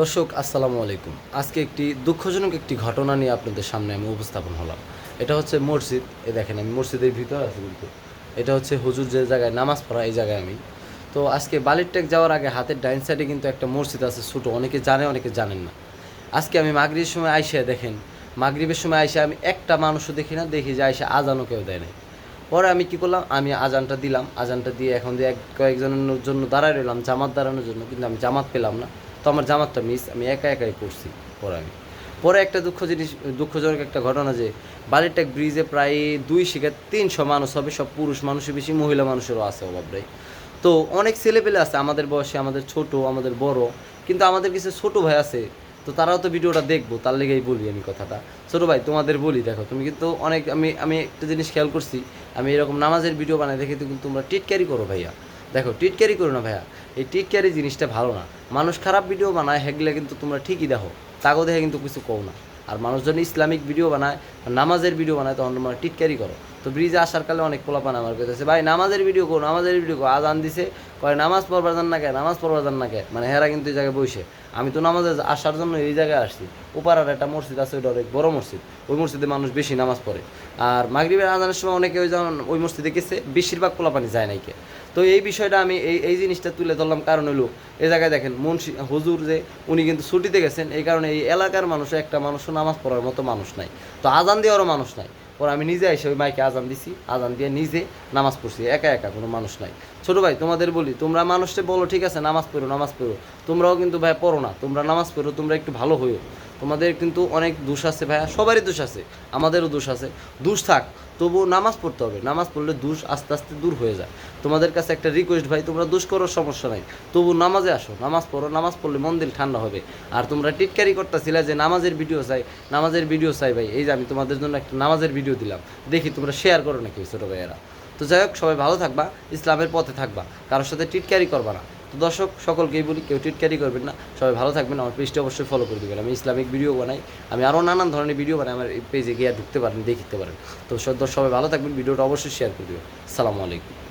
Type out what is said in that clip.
দর্শক, আসসালামু আলাইকুম। আজকে একটি দুঃখজনক একটি ঘটনা নিয়ে আপনাদের সামনে আমি উপস্থাপন হলাম। এটা হচ্ছে মসজিদ। এ দেখেন, আমি মসজিদের ভিতর আছি কিন্তু। এটা হচ্ছে হুজুর যে জায়গায় নামাজ পড়া, এই জায়গায় আমি। তো আজকে বালিরটেক যাওয়ার আগে হাতের ডাইন সাইডে কিন্তু একটা মসজিদ আছে ছোটো। অনেকে জানে, অনেকে জানেন না। আজকে আমি মাগরিবের সময় আইসা দেখেন, মাগরিবের সময় আইসা আমি একটা মানুষও দেখি না, দেখি যে আইসা আজানও কেউ দেয় নাই। পরে আমি কি করলাম, আমি আজানটা দিলাম। আজানটা দিয়ে এখন যে এক কয়েকজনের জন্য দাঁড়ায় রইলাম, জামাত দাঁড়ানোর জন্য। কিন্তু আমি জামাত পেলাম না। তো আমার জামাতটা মিস আমি একা একাই করছি পরে আমি। পরে একটা দুঃখ জিনিস, দুঃখজনক একটা ঘটনা যে বালিরটেক ব্রিজে প্রায় দুই শিখে তিনশো মানুষ হবে, সব পুরুষ মানুষের বেশি, মহিলা মানুষেরও আছে অভাবটাই তো অনেক ছেলেপেলে আছে, আমাদের বয়সে আমাদের ছোট, আমাদের বড়, কিন্তু আমাদের কিছু ছোট ভাই আছে, তো তারাও তো ভিডিওটা দেখব, তার লেগেই বলি আমি কথাটা। ছোটো ভাই, তোমাদের বলি, দেখো, তুমি কিন্তু অনেক, আমি আমি একটা জিনিস খেয়াল করছি, আমি এরকম নামাজের ভিডিও বানাই দেখে কিন্তু তোমরা টিটকারি করো ভাইয়া। দেখো টুইট ক্যারি করো না ভাইয়া। এই টুইট ক্যারি জিনিসটা ভালো না। মানুষ খারাপ ভিডিও বানায়, হেগলে কিন্তু তোমরা ঠিকই দেখো। তাগো দেখে কিন্তু কিছু কও না। আর মানুষজন ইসলামিক ভিডিও বানায় নামাজের ভিডিও বানায়, তখন তোমরা টিটকারি করো। তো ব্রিজে আসার কালে অনেক পোলাপান আমার কাছে ভাই, নামাজের ভিডিও করো, নামাজের ভিডিও করো। আজান দিছে, কয়, নামাজ পড়বার জান না কে, নামাজ পড়বার জান না কে? মানে হেরা কিন্তু এই জায়গায় বসে আমি তো নামাজে আসার জন্য এই জায়গায় আসছি। ওপাড়ার একটা মসজিদ আছে, ওইটা অনেক বড় মসজিদ। ওই মসজিদে মানুষ বেশি নামাজ পড়ে। আর মাগরিবের আজানের সময় অনেকে ওই যেমন ওই মসজিদে গেছে, বেশিরভাগ পোলাপানি যায় নাইকে তো এই বিষয়টা আমি এই এই জিনিসটা তুলে ধরলাম। কারণ হলো এই জায়গায় দেখেন, মুন্সি, হুজুর যে, উনি কিন্তু ছুটিতে গেছেন। এই কারণে এই এলাকার মানুষ একটা মানুষও নামাজ পড়ার মতো মানুষ নাই। তো আজান দেওয়ারও মানুষ নাই। পরে আমি নিজে এসে ওই মাইকে আজান দিছি, আজান দিয়ে নিজে নামাজ পড়ছি, একা একা কোনো মানুষ নাই। ছোটো ভাই, তোমাদের বলি, তোমরা মানুষকে বলো, ঠিক আছে, নামাজ পড়ো নামাজ পড়ো। তোমরাও কিন্তু ভাই পড়ো না, তোমরা নামাজ পড়ো, তোমরা একটু ভালো হইও। তোমাদের কিন্তু অনেক দোষ আছে ভাইয়া, সবারই দোষ আছে, আমাদেরও দোষ আছে। দোষ থাক তবু নামাজ পড়তে হবে। নামাজ পড়লে দোষ আস্তে আস্তে দূর হয়ে যায়। তোমাদের কাছে একটা রিকোয়েস্ট ভাই, তোমরা দোষ করো, সমস্যা নাই। তবু নামাজে আসো, নামাজ পড়ো, নামাজ পড়লে মন দিল ঠান্ডা হবে। আর তোমরা টিটকারি করতেছিলে যে নামাজের ভিডিও চাই, নামাজের ভিডিও চাই ভাই। এই যে আমি তোমাদের জন্য একটা নামাজের ভিডিও দিলাম। দেখি তোমরা শেয়ার করো নাকি ছোটো ভাইয়েরা। তো যাই হোক, সবাই ভালো থাকবা, ইসলামের পথে থাকবা। কারোর সাথে টিটকারি করবা না। তো দর্শক সকলকেই বলি, কেউ টিটকারি করবেন না। সবাই ভালো থাকবেন, আমার পেজটি অবশ্যই ফলো করে দেবেন। আমি ইসলামিক ভিডিও বানাই, আমি আরও নানান ধরনের ভিডিও বানাই, আমার পেজে গিয়ে ঢুকতে পারেন, দেখতে পারেন। তো সব- সবাই ভালো থাকবেন, ভিডিওটা অবশ্যই শেয়ার করে দেবেন। সালামু আলাইকুম।